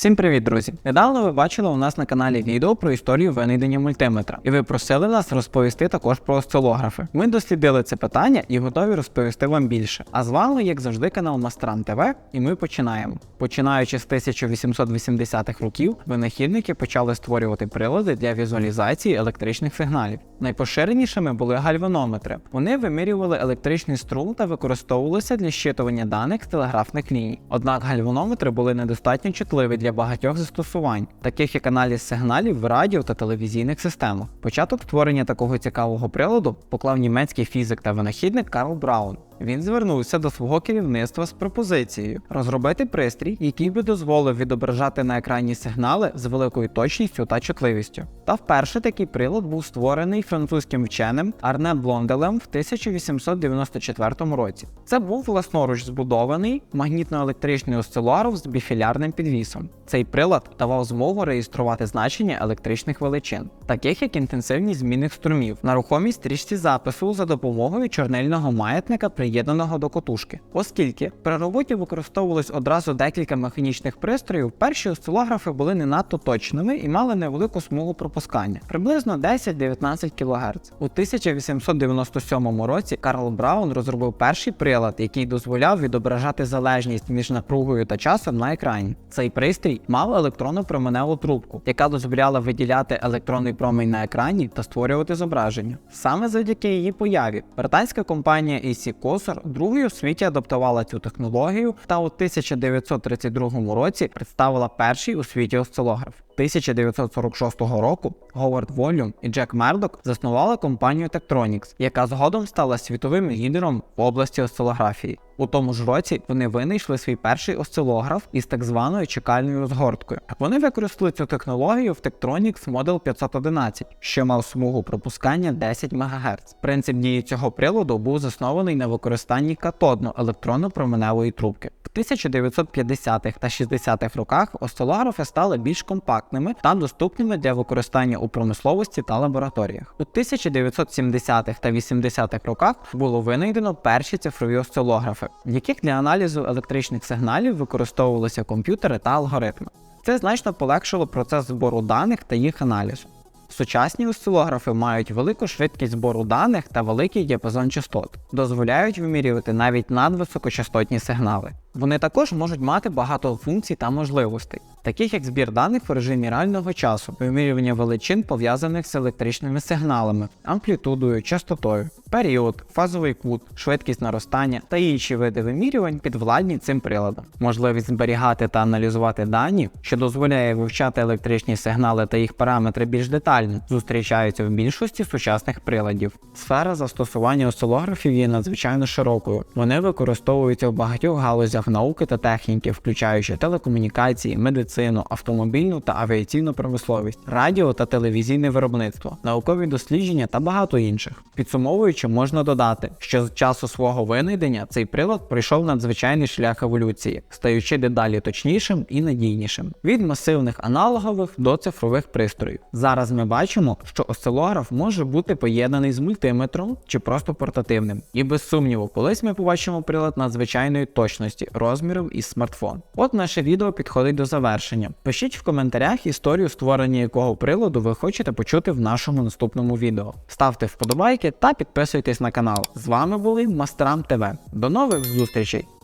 Всім привіт, друзі! Недавно ви бачили у нас на каналі відео про історію винайдення мультиметра, і ви просили нас розповісти також про осцилографи. Ми дослідили це питання і готові розповісти вам більше. А з вами, як завжди, канал Мастран ТВ, і ми починаємо. Починаючи з 1880-х років, винахідники почали створювати прилади для візуалізації електричних сигналів. Найпоширенішими були гальванометри. Вони вимірювали електричний струм та використовувалися для щитування даних з телеграфних ліній. Однак гальванометри були недостатньо чутливі для багатьох застосувань, таких як аналіз сигналів в радіо та телевізійних системах. Початок створення такого цікавого приладу поклав німецький фізик та винахідник Карл Браун. Він звернувся до свого керівництва з пропозицією розробити пристрій, який би дозволив відображати на екрані сигнали з великою точністю та чутливістю. Та вперше такий прилад був створений французьким вченим Арне Блонделем в 1894 році. Це був власноруч збудований магнітно-електричний осцилограф з біфілярним підвісом. Цей прилад давав змогу реєструвати значення електричних величин, таких як інтенсивність змінних струмів, на рухомій стрічці запису за допомогою чорнильного маятника, приєднаного до котушки. Оскільки при роботі використовувалось одразу декілька механічних пристроїв, перші осцилографи були не надто точними і мали невелику смугу пропускання приблизно 10-19 кГц. У 1897 році Карл Браун розробив перший прилад, який дозволяв відображати залежність між напругою та часом на екрані. Цей пристрій мав електронну променеву трубку, яка дозволяла виділяти електронний промень на екрані та створювати зображення. Саме завдяки її появі британська компанія AC Cosor другою у світі адаптувала цю технологію та у 1932 році представила перший у світі осцилограф. 1946 року Говард Волюм і Джек Мердок заснували компанію Tektronix, яка згодом стала світовим лідером в області осцилографії. У тому ж році вони винайшли свій перший осцилограф із так званою чекальною розгорткою. Вони використали цю технологію в Tektronix Model 511, що мав смугу пропускання 10 МГц. Принцип дії цього приладу був заснований на використанні катодно електронно-променевої трубки. В 1950-х та 60-х роках осцилографи стали більш компактними та доступними для використання у промисловості та лабораторіях. У 1970-х та 80-х роках було винайдено перші цифрові осцилографи, в яких для аналізу електричних сигналів використовувалися комп'ютери та алгоритми. Це значно полегшило процес збору даних та їх аналізу. Сучасні осцилографи мають велику швидкість збору даних та великий діапазон частот, дозволяють вимірювати навіть надвисокочастотні сигнали. Вони також можуть мати багато функцій та можливостей, таких як збір даних в режимі реального часу, вимірювання величин пов'язаних з електричними сигналами, амплітудою, частотою, період, фазовий кут, швидкість наростання та інші види вимірювань підвладні цим приладам. Можливість зберігати та аналізувати дані, що дозволяє вивчати електричні сигнали та їх параметри більш детально, зустрічаються в більшості сучасних приладів. Сфера застосування осцилографів є надзвичайно широкою. Вони використовуються в багатьох галузях науки та техніки, включаючи телекомунікації, медицину, автомобільну та авіаційну промисловість, радіо та телевізійне виробництво, наукові дослідження та багато інших. Підсумовуючи, можна додати, що з часу свого винайдення цей прилад пройшов надзвичайний шлях еволюції, стаючи дедалі точнішим і надійнішим від масивних аналогових до цифрових пристроїв. Зараз ми бачимо, що осцилограф може бути поєднаний з мультиметром чи просто портативним. І без сумніву, колись ми побачимо прилад надзвичайної точності розміром із смартфон. От наше відео підходить до завершення. Пишіть в коментарях історію створення якого приладу ви хочете почути в нашому наступному відео. Ставте вподобайки та підписуйтесь на канал. З вами були Мастерам ТВ. До нових зустрічей!